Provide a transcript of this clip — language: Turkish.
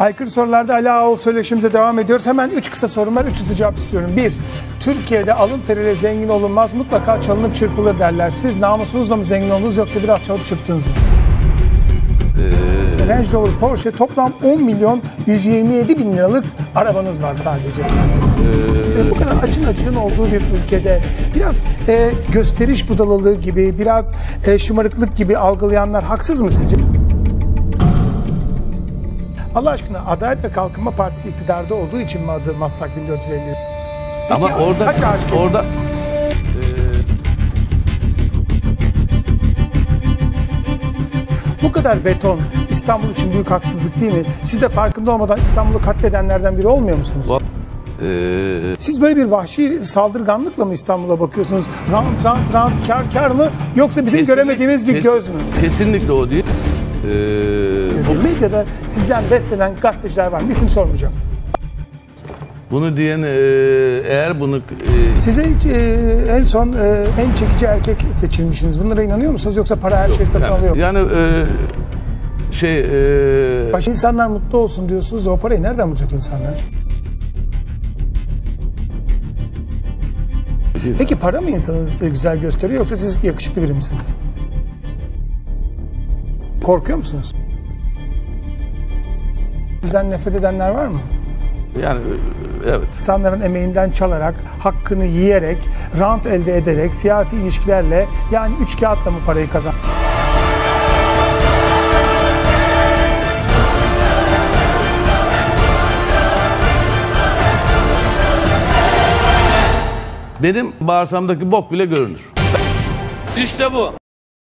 Aykırı sorularda Ali Ağol söyleşimize devam ediyoruz. Hemen üç kısa sorum var, üç hızlı cevap istiyorum. Bir, Türkiye'de alın teriyle zengin olunmaz, mutlaka çalınıp çırpılır derler. Siz namusunuzla mı zengin oldunuz yoksa biraz çalıp çırptınız mı? Range Rover Porsche toplam 10 milyon 127 bin liralık arabanız var sadece. Ve bu kadar açın açığın olduğu bir ülkede biraz e, gösteriş budalalığı gibi, biraz e, şımarıklık gibi algılayanlar haksız mı sizce? Allah aşkına Adalet ve Kalkınma Partisi iktidarda olduğu için mi adı Maslak 1450? Ama Peki, orada kaç ağaç kesildi? orada Bu kadar beton İstanbul için büyük haksızlık değil mi? Siz de farkında olmadan İstanbul'u katledenlerden biri olmuyor musunuz? e, Siz böyle bir vahşi saldırganlıkla mı İstanbul'a bakıyorsunuz? Rant rant rant kar kar mı? Yoksa bizim kesinlik- göremediğimiz bir kes- göz mü? Kesinlikle o değil. E, Medyada sizden beslenen gazeteciler var. İsim sormayacağım. bunu diyen e, eğer bunu e, Size e, en son e, en çekici erkek seçilmişsiniz. Bunlara inanıyor musunuz yoksa para her şeyi satın alıyor yani, mu? yani e, şey e, Baş insanlar mutlu olsun diyorsunuz da o parayı nereden bulacak insanlar? Peki para mı insanı e, güzel gösteriyor yoksa siz yakışıklı biri misiniz? Korkuyor musunuz? Sizden nefret edenler var mı? yani evet. İnsanların emeğinden çalarak, hakkını yiyerek, rant elde ederek, siyasi ilişkilerle yani üç kağıtla mı parayı kazan? Benim bağırsamdaki bok bile görünür. İşte bu.